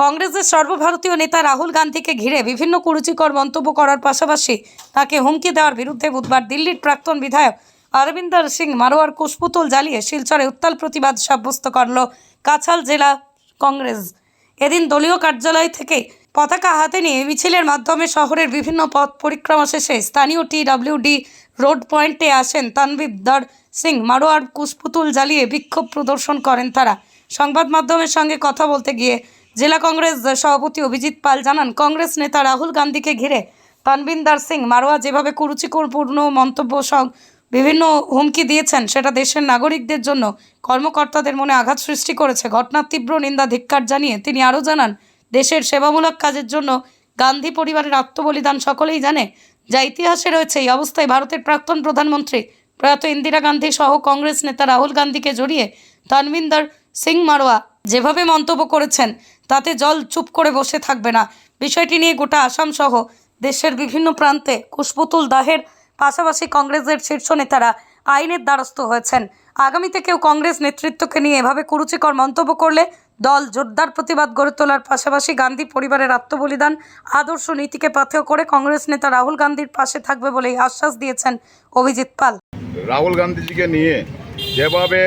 কংগ্রেসের সর্বভারতীয় নেতা রাহুল গান্ধীকে ঘিরে বিভিন্ন কুরুচিকর মন্তব্য করার পাশাপাশি তাকে হুমকি দেওয়ার বিরুদ্ধে বুধবার দিল্লির প্রাক্তন বিধায়ক অরবিন্দর সিং মারোয়ার কুশপুতল জ্বালিয়ে শিলচরে উত্তাল প্রতিবাদ সাব্যস্ত করল কাছাল জেলা কংগ্রেস। এদিন দলীয় কার্যালয় থেকে পতাকা হাতে নিয়ে মিছিলের মাধ্যমে শহরের বিভিন্ন পথ পরিক্রমা শেষে স্থানীয় টিডব্লিউডি রোড পয়েন্টে আসেন তানবিবদার সিং। মারোয়ার কুশপুতুল জ্বালিয়ে বিক্ষোভ প্রদর্শন করেন তারা। সংবাদ মাধ্যমের সঙ্গে কথা বলতে গিয়ে জেলা কংগ্রেস সভাপতি অভিজিৎ পাল জানান, কংগ্রেস নেতা রাহুল গান্ধীকে ঘিরে তানবিন্দার সিং মারোয়া যেভাবে কুরুচিকরপূর্ণ মন্তব্য সং বিভিন্ন হুমকি দিয়েছেন, সেটা দেশের নাগরিকদের জন্য কর্মকর্তাদের মনে আঘাত সৃষ্টি করেছে। ঘটনার তীব্র নিন্দা ধিক্কার জানিয়ে তিনি আরও জানান দেশের সেবামূলক কাজের জন্য গান্ধী পরিবারের আত্মবলিদান সকলেই জানে। যা ইতিহাসে রয়েছে এই অবস্থায় ভারতের প্রাক্তন প্রধানমন্ত্রী প্রয়াত ইন্দিরা গান্ধী সহ কংগ্রেস নেতা রাহুল গান্ধীকে জড়িয়ে তানবিন্দর সিং মারোয়া যেভাবে মন্তব্য করেছেন, তাতে জল চুপ করে বসে থাকবে না। বিষয়টি নিয়ে গোটা আসাম সহ দেশের বিভিন্ন প্রান্তে কুশপুতুল দাহের পাশাপাশি কংগ্রেসের শীর্ষ নেতারা আইনের দ্বারস্থ হয়েছেন। আগামীতে কেউ কংগ্রেস নেতৃত্বকে নিয়ে এভাবে কুরুচিকর মন্তব্য করলে দল জোরদার প্রতিবাদ গড়ে তোলার পাশাপাশি গান্ধী পরিবারের আত্মবলিদান, আদর্শ নীতিকে পাথেয় করে কংগ্রেস নেতা রাহুল গান্ধীর পাশে থাকবে বলেই আশ্বাস দিয়েছেন অভিজিৎ পাল। রাহুল গান্ধীজিকে নিয়ে যেভাবে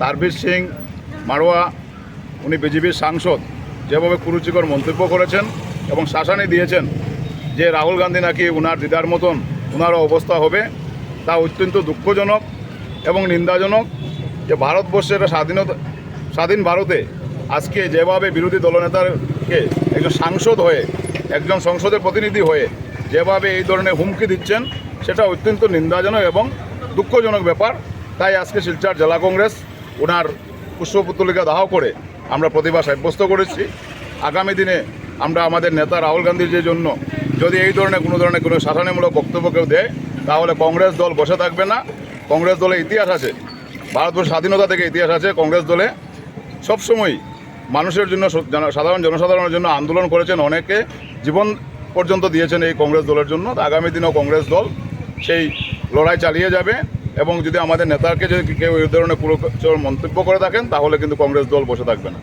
তারবীর সিং মারোয়া, উনি বিজেপির সাংসদ, যেভাবে কুরুচিকর মন্তব্য করেছেন এবং শাসানি দিয়েছেন যে রাহুল গান্ধী নাকি উনার দিদার মতন উনারও অবস্থা হবে, তা অত্যন্ত দুঃখজনক এবং নিন্দাজনক যে ভারতবর্ষের স্বাধীনতা, স্বাধীন ভারতে আজকে যেভাবে বিরোধী দলনেতাকে একজন সাংসদ হয়ে, একজন সংসদের প্রতিনিধি হয়ে যেভাবে এই ধরনের হুমকি দিচ্ছেন, সেটা অত্যন্ত নিন্দাজনক এবং দুঃখজনক ব্যাপার। তাই আজকে শিলচর জেলা কংগ্রেস ওনার পুষ্পপুতলিকা দাহ করে আমরা প্রতিভা সাব্যস্ত করেছি। আগামী দিনে আমরা আমাদের নেতা রাহুল গান্ধীর জন্য যদি এই ধরনের কোনো ধরনের কোনো শাসনমূলক বক্তব্য কেউ দেয়, তাহলে কংগ্রেস দল বসে থাকবে না। কংগ্রেস দলে ইতিহাস আছে ভারতবর্ষ স্বাধীনতা থেকে ইতিহাস আছে। কংগ্রেস দলে সবসময় মানুষের জন্য সাধারণ জনসাধারণের জন্য আন্দোলন করেছেন অনেকে। জীবন পর্যন্ত দিয়েছেন এই কংগ্রেস দলের জন্য। আগামী দিনেও কংগ্রেস দল সেই লড়াই চালিয়ে যাবে। এবং যদি আমাদের নেতাকে যদি কেউ এই ধরনের পুরো মন্তব্য করে থাকেন, তাহলে কিন্তু কংগ্রেস দল বসে থাকবে না।